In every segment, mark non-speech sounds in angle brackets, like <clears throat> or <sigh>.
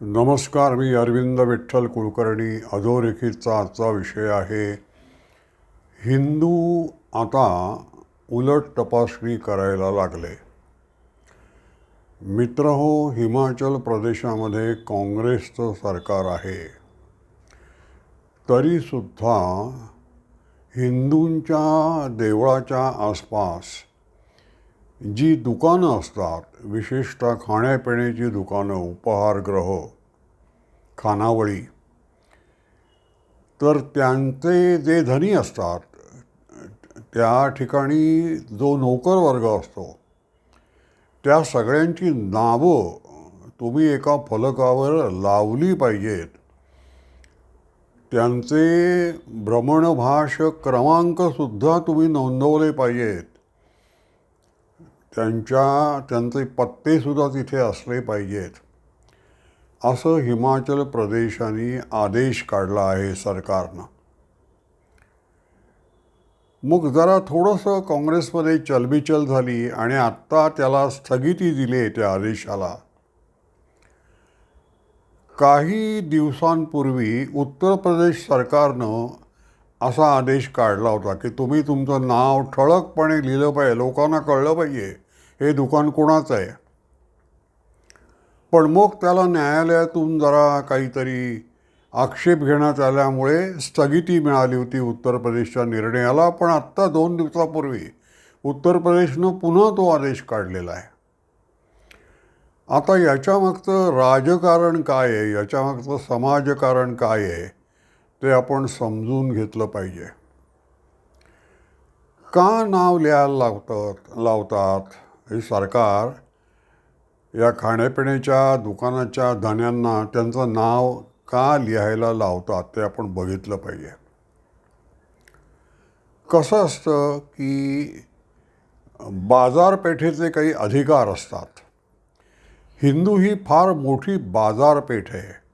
नमस्कार मी अरविंद विठ्ठल कुलकर्णी अधोरेखितचा आजचा विषय आहे. हिंदू आता उलट तपासणी करायला लागले. मित्र हो हिमाचल प्रदेशामध्ये काँग्रेसचं सरकार आहे. तरीसुद्धा हिंदूंच्या देवळाच्या आसपास जी दुकानं असतात विशेषतः खाण्यापिण्याची दुकानं उपहारगृह खानावळी तर त्यांचे जे धनी असतात त्या ठिकाणी जो नोकर वर्ग असतो त्या सगळ्यांची नावं तुम्ही एका फलकावर लावली पाहिजेत. त्यांचे भ्रमणभाष क्रमांकसुद्धा तुम्ही नोंदवले पाहिजेत. त्यांच्या त्यांचे पत्तेसुद्धा तिथे असले पाहिजेत. असं हिमाचल प्रदेशाने आदेश काढला आहे सरकारनं. मग जरा थोडंसं काँग्रेसमध्ये चलबिचल झाली आणि आत्ता त्याला स्थगिती दिली आहे त्या आदेशाला. काही दिवसांपूर्वी उत्तर प्रदेश सरकारनं असा आदेश काढला होता की तुम्ही तुमचं नाव ठळकपणे लिहिलं पाहिजे लोकांना कळलं पाहिजे. हे दुकान कोणाचं आहे? पण मग त्याला न्यायालयातून जरा काहीतरी आक्षेप घेण्यात आल्यामुळे स्थगिती मिळाली होती उत्तर प्रदेशच्या निर्णयाला पण आत्ता दोन दिवसापूर्वी उत्तर प्रदेशनं पुन्हा तो आदेश काढलेला आहे. आता याच्यामागचं राजकारण काय आहे? याच्यामागचं समाजकारण काय आहे? ते आपण समजून घेतलं पाहिजे. का नाव लिहायला लावतात लावतात? हे सरकार या खाण्यापिण्याच्या दुकानाच्या धन्यांना त्यांचं नाव का लिहायला लावतात ते आपण बघितलं पाहिजे. कसं असतं की बाजारपेठेचे काही अधिकार असतात. हिंदू ही फार मोठी बाजारपेठ आहे.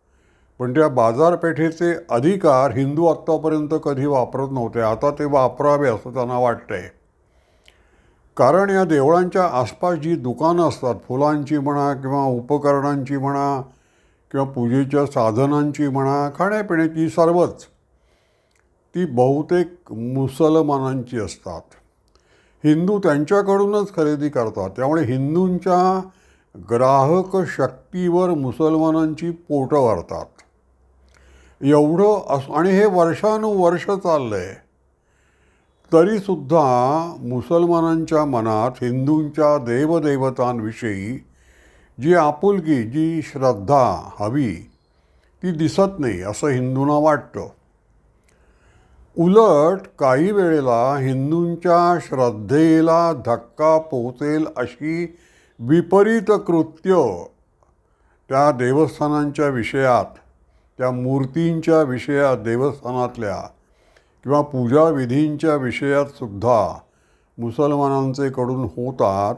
पण त्या बाजारपेठेचे अधिकार हिंदू आत्तापर्यंत कधी वापरत नव्हते. आता ते वापरावे असं त्यांना वाटतंय. कारण या देवळांच्या आसपास जी दुकानं असतात फुलांची म्हणा किंवा उपकरणांची म्हणा किंवा पूजेच्या साधनांची म्हणा खाण्यापिण्याची सर्वच ती बहुतेक मुसलमानांची असतात. हिंदू त्यांच्याकडूनच खरेदी करतात. त्यामुळे हिंदूंच्या ग्राहक शक्तीवर मुसलमानांची पोटं वाढतात एवढं अस आणि हे वर्षानुवर्ष चाललं आहे तरीसुद्धा मुसलमानांच्या मनात हिंदूंच्या देवदेवतांविषयी जी आपुलकी जी श्रद्धा हवी ती दिसत नाही असं हिंदूंना वाटतं. उलट काही वेळेला हिंदूंच्या श्रद्धेला धक्का पोचेल अशी विपरीत कृत्य त्या देवस्थानांच्या विषयात त्या मूर्तींच्या विषयात देवस्थानातल्या किंवा पूजाविधींच्या विषयात सुद्धा मुसलमानांचे कडून होतात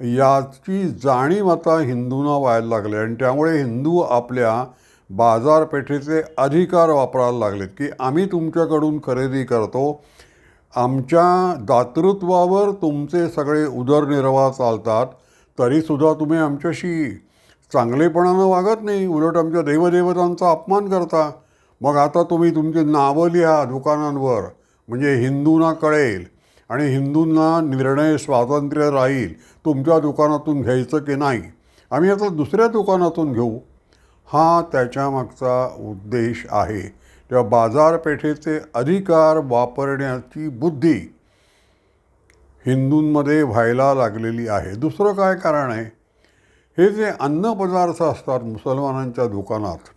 याची जाणीव आता हिंदूंना व्हायला लागली आणि त्यामुळे हिंदू आपल्या बाजारपेठेचे अधिकार वापरायला लागलेत की आम्ही तुमच्याकडून खरेदी करतो आमच्या दातृत्वावर तुमचे सगळे उदरनिर्वाह चालतात तरीसुद्धा तुम्ही आमच्याशी चांगलेपणानं वागत नाही उलट आमच्या देवदेवतांचा अपमान करता. मग आता तुम्ही तुमची नावं लिहा दुकानांवर. म्हणजे हिंदूंना कळेल आणि हिंदूंना निर्णय स्वातंत्र्य राहील तुमच्या दुकानातून घ्यायचं की नाही. आम्ही आता दुसऱ्या दुकानातून घेऊ. हा त्याच्यामागचा उद्देश आहे. तेव्हा बाजारपेठेचे अधिकार वापरण्याची बुद्धी हिंदूंमध्ये व्हायला लागलेली आहे. दुसरं काय कारण आहे? हे जे अन्नपदार्थ असतात मुसलमानांच्या दुकानात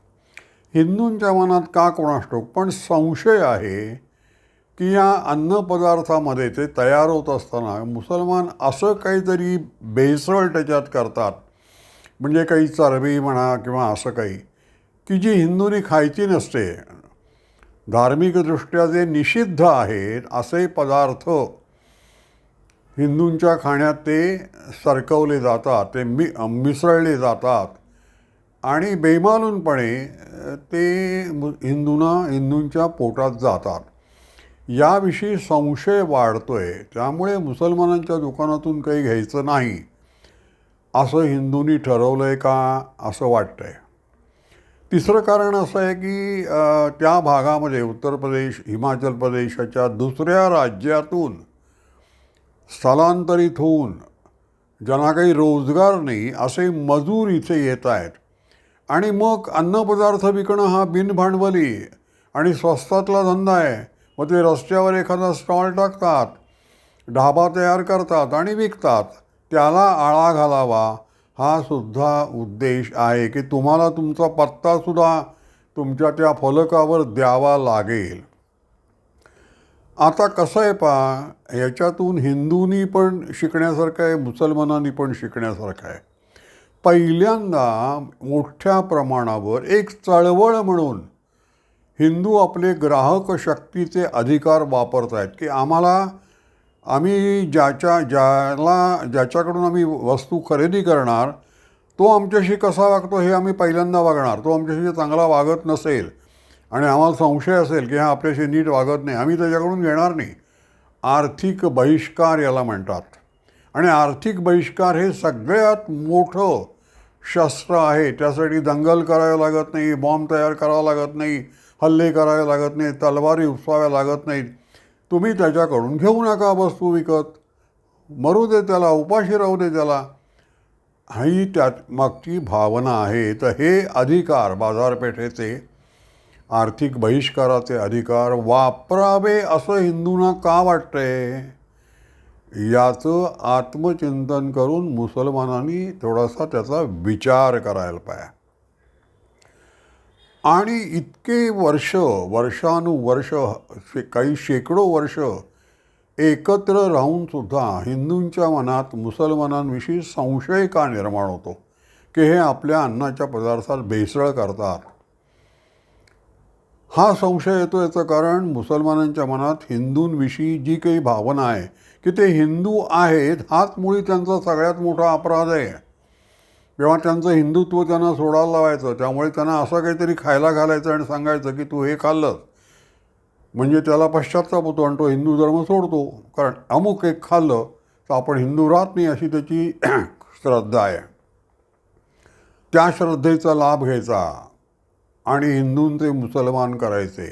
हिंदूंच्या मनात का कोणास ठाऊक पण संशय आहे की या अन्नपदार्थामध्ये ते तयार होत असताना मुसलमान असं काहीतरी भेसळ त्याच्यात करतात. म्हणजे काही चरबी म्हणा किंवा असं काही की जी हिंदूंनी खायची नसते. धार्मिकदृष्ट्या जे निषिद्ध आहेत असे पदार्थ हिंदूंच्या खाण्यात ते सरकवले जातात ते मि मिसळले जातात. आणि बेमालूनपणे ते हिंदूंना हिंदूंच्या पोटात जातात. याविषयी संशय वाढतो आहे त्यामुळे मुसलमानांच्या दुकानातून काही घ्यायचं नाही. असं हिंदूंनी ठरवलं आहे का? असं वाटतं आहे तिसरं कारण असं आहे की त्या भागामध्ये उत्तर प्रदेश हिमाचल प्रदेशाच्या दुसऱ्या राज्यातून स्थलांतरित होऊन ज्यांना काही रोजगार नाही असे मजूर इथे येत आहेत. आणि मग अन्नपदार्थ विकणं हा बिनभांडवली आणि स्वस्तातला धंदा आहे. मग ते रस्त्यावर एखादा स्टॉल टाकतात ढाबा तयार करतात आणि विकतात. त्याला आळा घालावा हा सुद्धा उद्देश आहे की तुम्हाला तुमचा पत्तासुद्धा तुमच्या त्या फलकावर द्यावा लागेल. आता कसं आहे पा याच्यातून हिंदूंनी पण शिकण्यासारखं आहे मुसलमानांनी पण शिकण्यासारखं आहे. पहिल्यांदा मोठ्या प्रमाणावर एक चळवळ म्हणून हिंदू आपले ग्राहक शक्तीचे अधिकार वापरत आहेत की आम्हाला आम्ही ज्याच्या ज्याला ज्याच्याकडून आम्ही वस्तू खरेदी करणार तो आमच्याशी कसा वागतो हे आम्ही पहिल्यांदा वागणार तो आमच्याशी चांगला वागत नसेल आणि आम्हाला संशय असेल की हा आपल्याशी नीट वागत नाही आम्ही त्याच्याकडून घेणार नाही. आर्थिक बहिष्कार याला म्हणतात. आणि आर्थिक बहिष्कार हे सगळ्यात मोठं शस्त्र आहे. त्यासाठी दंगल करावं लागत नाही बॉम्ब तयार करावा लागत नाही हल्ले करावे लागत नाही तलवारी उपसाव्या लागत नाहीत. तुम्ही त्याच्याकडून घेऊ नका वस्तू विकत. मरू दे त्याला उपाशी राहू दे त्याला. ही त्यात मागची भावना आहे. तर हे अधिकार बाजारपेठेचे आर्थिक बहिष्काराचे अधिकार वापरावे असं हिंदूंना का वाटतंय? याचं आत्मचिंतन करून मुसलमानांनी थोडासा त्याचा विचार करायला पाहिजे आणि इतके वर्ष वर्षानुवर्ष शे काही शेकडो वर्ष एकत्र राहूनसुद्धा हिंदूंच्या मनात मुसलमानांविषयी संशय का निर्माण होतो? की हे आपल्या अन्नाच्या पदार्थात भेसळ करतात? हा संशय येतो याचं कारण मुसलमानांच्या मनात हिंदूंविषयी जी काही भावना आहे की ते हिंदू आहेत हाच मुळी त्यांचा सगळ्यात मोठा अपराध आहे. किंवा त्यांचं हिंदुत्व त्यांना सोडायला लावायचं त्यामुळे त्यांना असं काहीतरी खायला घालायचं आणि सांगायचं की तू हे खाल्लंस. म्हणजे त्याला पश्चाताप होतो आणि तो हिंदू धर्म सोडतो. कारण अमुक एक खाल्लं तर आपण हिंदू राहत नाही अशी त्याची <clears throat> श्रद्धा आहे. त्या श्रद्धेचा लाभ घ्यायचा. आणि हिंदूंचे मुसलमान करायचे.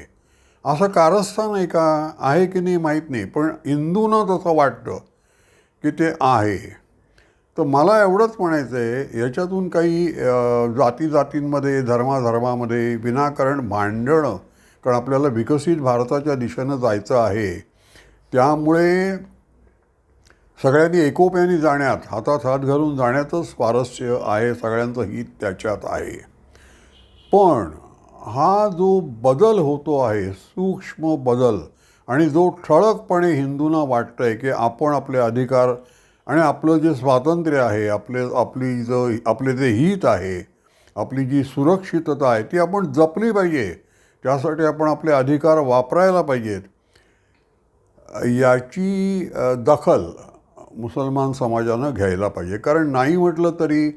असं कारस्थान आहे का? आहे की नाही माहीत नाही पण हिंदूंना तसं वाटतं की ते आहे. तर मला एवढंच म्हणायचं आहे याच्यातून काही जाती जातींमध्ये धर्माधर्मामध्ये विनाकारण भांडणं कारण आपल्याला विकसित भारताच्या दिशेनं जायचं आहे. त्यामुळे सगळ्यांनी एकोप्याने जाण्यात हातात हात घालून जाण्यातच स्वारस्य आहे सगळ्यांचं हित त्याच्यात आहे. पण हा जो बदल होतो आहे सूक्ष्म बदल आणि जो ठळकपणे हिंदूंना वाटतं आहे की आपण आपले अधिकार आणि आपलं जे स्वातंत्र्य आहे आपले आपली जो आपले जे हित आहे आपली जी सुरक्षितता आहे ती आपण जपली पाहिजे. त्यासाठी आपण आपले अधिकार वापरायला पाहिजेत. याची दखल मुसलमान समाजानं घ्यायला पाहिजे. कारण नाही म्हटलं तरी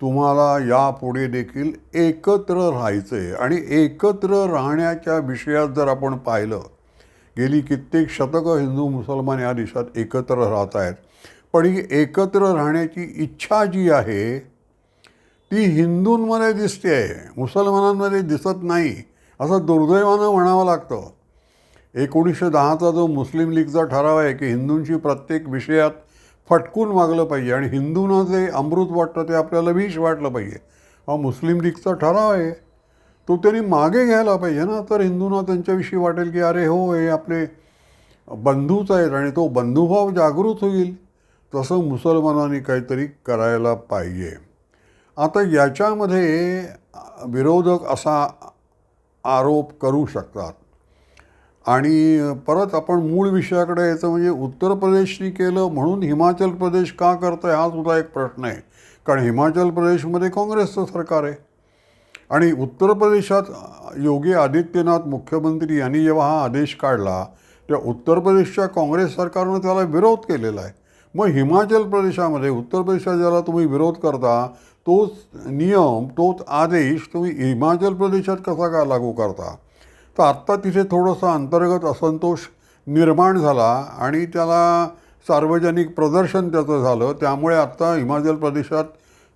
तुम्हाला यापुढे देखील एकत्र राहायचं आहे आणि एकत्र राहण्याच्या विषयात जर आपण पाहिलं गेली कित्येक शतकं हिंदू मुसलमान या देशात एकत्र राहत आहेत. पण ही एकत्र राहण्याची इच्छा जी आहे ती हिंदूंमध्ये दिसते आहे मुसलमानांमध्ये दिसत नाही असं दुर्दैवानं म्हणावं लागतं. एकोणीसशे दहाचा जो मुस्लिम लीगचा ठराव आहे की हिंदूंची प्रत्येक विषयात फटकून वागलं पाहिजे आणि हिंदूंना जे अमृत वाटतं ते आपल्याला विष वाटलं पाहिजे. हा मुस्लिम लीगचा ठराव आहे. तो त्यांनी मागे घ्यायला पाहिजे ना. तर हिंदूंना त्यांच्याविषयी वाटेल की अरे हो हे आपले बंधूच आहेत आणि तो बंधुभाव जागृत होईल. तसं मुसलमानांनी काहीतरी करायला पाहिजे. आता याच्यामध्ये विरोधक असा आरोप करू शकतात. आणि परत आपण मूळ विषयाकडे यायचं म्हणजे उत्तर प्रदेशनी केलं म्हणून हिमाचल प्रदेश का करतं हा सुद्धा एक प्रश्न आहे. कारण हिमाचल प्रदेशमध्ये काँग्रेसचं सरकार आहे. आणि उत्तर प्रदेशात योगी आदित्यनाथ मुख्यमंत्री यांनी जेव्हा हा आदेश काढला तेव्हा उत्तर प्रदेशच्या काँग्रेस सरकारनं त्याला विरोध केलेला आहे. मग हिमाचल प्रदेशामध्ये उत्तर प्रदेशात ज्याला तुम्ही विरोध करता तोच नियम तोच आदेश तुम्ही हिमाचल प्रदेशात कसा का लागू करता? तर आत्ता तिथे थोडंसं अंतर्गत असंतोष निर्माण झाला आणि त्याला सार्वजनिक प्रदर्शन त्याचं झालं. त्यामुळे आत्ता हिमाचल प्रदेशात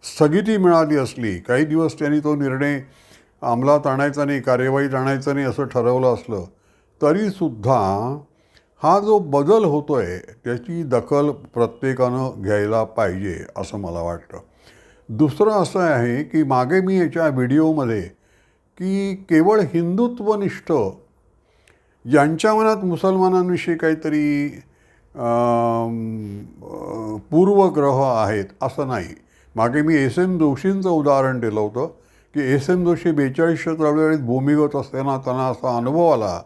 स्थगिती मिळाली असली. काही दिवस त्यांनी तो निर्णय अंमलात आणायचा नाही कार्यवाहीत आणायचा नाही असं ठरवलं असलं. तरीसुद्धा हा जो बदल होतो आहे त्याची दखल प्रत्येकानं घ्यायला पाहिजे असं मला वाटतं. दुसरं असं आहे की मागे मी याच्या व्हिडिओमध्ये की केवळ हिंदुत्वनिष्ठ यांच्या मनात मुसलमानांविषयी काहीतरी पूर्वग्रह आहेत असं नाही. मागे मी एस एम जोशींचं उदाहरण दिलं होतं की एस एम जोशी बेचाळीसशे चळवळीत भूमिगत असताना त्यांना असा अनुभव आला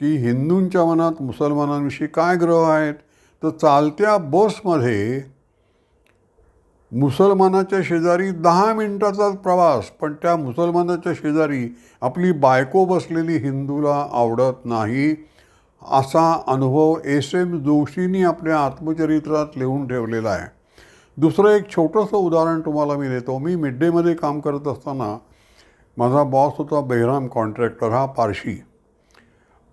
की हिंदूंच्या मनात मुसलमानांविषयी काय ग्रह आहेत? तर चालत्या बसमध्ये मुसलमानाच्या शेजारी दहा मिनिटाचा प्रवास पण त्या मुसलमानाच्या शेजारी आपली बायको बसलेली हिंदूला आवडत नाही असा अनुभव एस एम जोशींनी आपल्या आत्मचरित्रात लिहून ठेवलेला आहे. दुसरं एक छोटंसं उदाहरण तुम्हाला मी देतो. मी मिड डेमध्ये काम करत असताना माझा बॉस होता बेहराम कॉन्ट्रॅक्टर हा पारशी.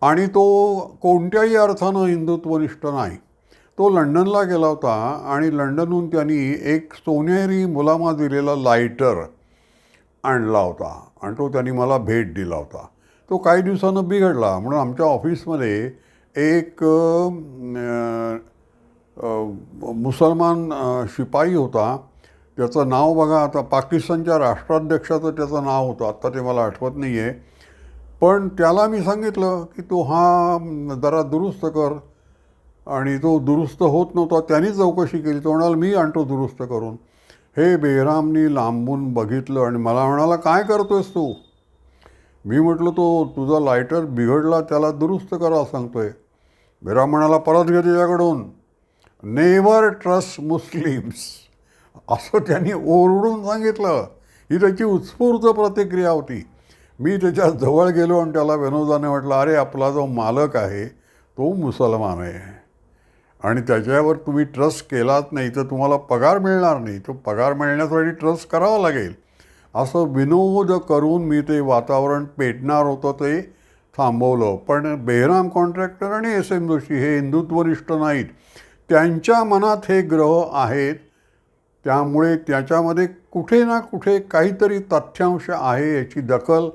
आणि तो कोणत्याही अर्थानं हिंदुत्वनिष्ठ नाही. तो लंडनला गेला होता आणि लंडनहून त्यांनी एक सोनेरी मुलामा दिलेला लायटर आणला होता आणि तो त्यांनी मला भेट दिला होता. तो काही दिवसानं बिघडला म्हणून आमच्या ऑफिसमध्ये एक मुसलमान शिपाई होता. त्याचं नाव बघा आता पाकिस्तानच्या राष्ट्राध्यक्षाचं त्याचं नाव होतं. आत्ता ते मला आठवत नाही आहे पण त्याला मी सांगितलं की तो हा जरा दुरुस्त कर. आणि तो दुरुस्त होत नव्हता त्यांनी चौकशी केली. तो म्हणाला मी आणतो दुरुस्त करून. हे बेहरामनी लांबून बघितलं आणि मला म्हणाला काय करतोयस तू? मी म्हटलं तो तुझा लायटर बिघडला त्याला दुरुस्त करा सांगतोय. बेहराम म्हणाला परत घे त्याच्याकडून नेवर ट्रस्ट मुस्लिम्स असं त्यांनी ओरडून सांगितलं. ही त्याची उत्स्फूर्त प्रतिक्रिया होती. मी त्याच्याजवळ गेलो आणि त्याला विनोदाने म्हटलं अरे आपला जो मालक आहे तो मुसलमान आहे. आणि त्याच्यावर तुम्ही ट्रस्ट केलात नाही तर तुम्हाला पगार मिळणार नाही. तो पगार मिळण्यासाठी ट्रस्ट करावा लागेल. असं विनोद करून मी ते वातावरण पेटणार होतं ते थांबवलं. पण बेहराम कॉन्ट्रॅक्टर आणि एस एम जोशी हे हिंदुत्वनिष्ठ नाहीत. त्यांच्या मनात हे ग्रह आहेत. त्यामुळे त्याच्यामध्ये कुठे ना कुठे काहीतरी तथ्यांश आहे याची दखल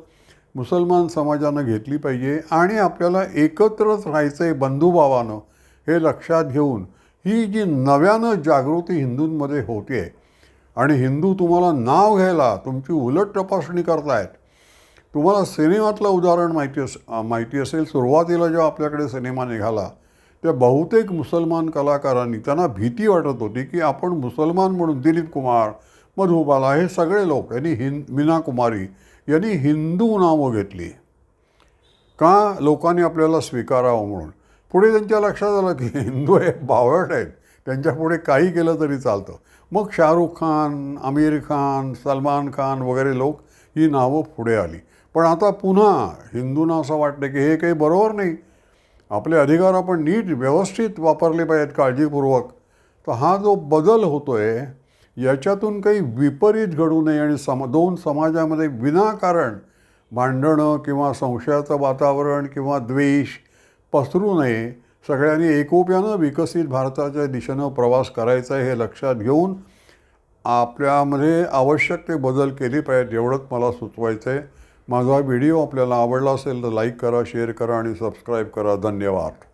मुसलमान समाजानं घेतली पाहिजे. आणि आपल्याला एकत्रच राहायचं आहे बंधुभावानं हे लक्षात घेऊन ही जी नव्यानं जागृती हिंदूंमध्ये होते आणि हिंदू तुम्हाला नाव घ्यायला तुमची उलट तपासणी करतायत. तुम्हाला सिनेमातलं उदाहरण माहिती अस माहिती असेल सुरुवातीला जेव्हा आपल्याकडे सिनेमा निघाला त्या बहुतेक मुसलमान कलाकारांनी त्यांना भीती वाटत होती की आपण मुसलमान म्हणून दिलीप कुमार मधुबाला हे सगळे लोक यांनी हिंद मीना कुमारी यांनी हिंदू नावं घेतली. का लोकांनी आपल्याला स्वीकारावं म्हणून? पुढे त्यांच्या लक्षात आलं की हिंदू हे बावळट आहेत. त्यांच्यापुढे काही केलं तरी चालतं. मग शाहरुख खान आमिर खान सलमान खान वगैरे लोक ही नावं पुढे आली. पण आता पुन्हा हिंदूंना असं वाटतं की हे काही बरोबर नाही. आपले अधिकार आपण नीट व्यवस्थित वापरले पाहिजेत काळजीपूर्वक. तर हा जो बदल होतो आहे याच्यातून काही विपरीत घडू नये आणि सम दोन समाजामध्ये विनाकारण भांडणं किंवा संशयाचं वातावरण किंवा द्वेष पसरू नये. सगळ्यांनी एकोप्यानं विकसित भारताच्या दिशेनं प्रवास करायचा आहे हे लक्षात घेऊन आपल्यामध्ये आवश्यक ते बदल केले पाहिजेत एवढंच मला सुचवायचं आहे माझा व्हिडिओ आपल्याला आवडला असेल तर लाईक करा शेअर करा आणि सबस्क्राईब करा. धन्यवाद.